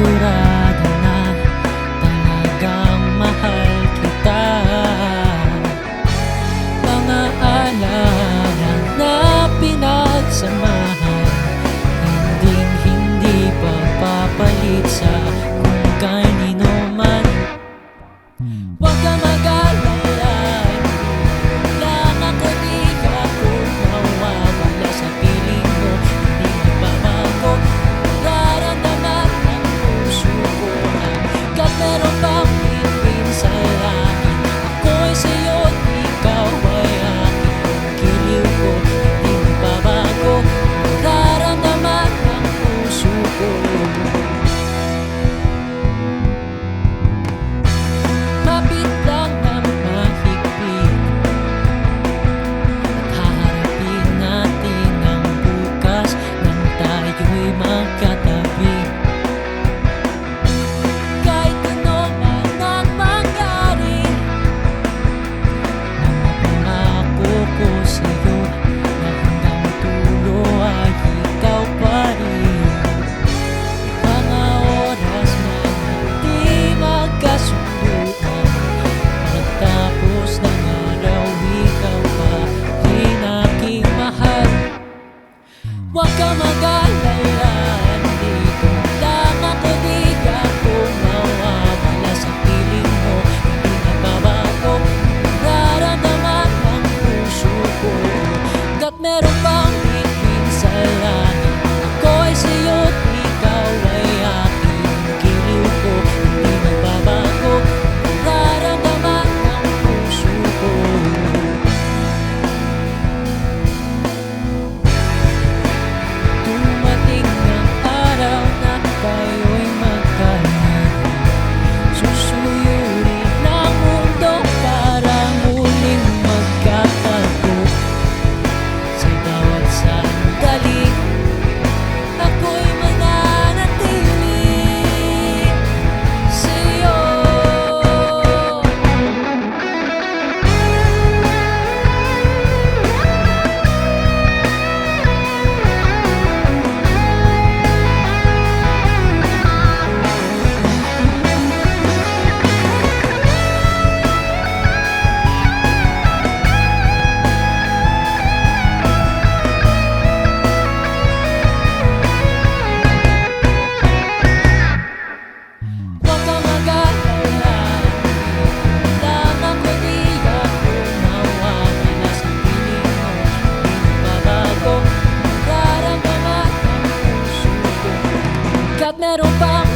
Sigurado na talagang mahal kita. Mga alaala na pinagsamahan Hinding hindi pa papalit sa kung kanino man. Hmm. Huwag Walk on my garland. świat me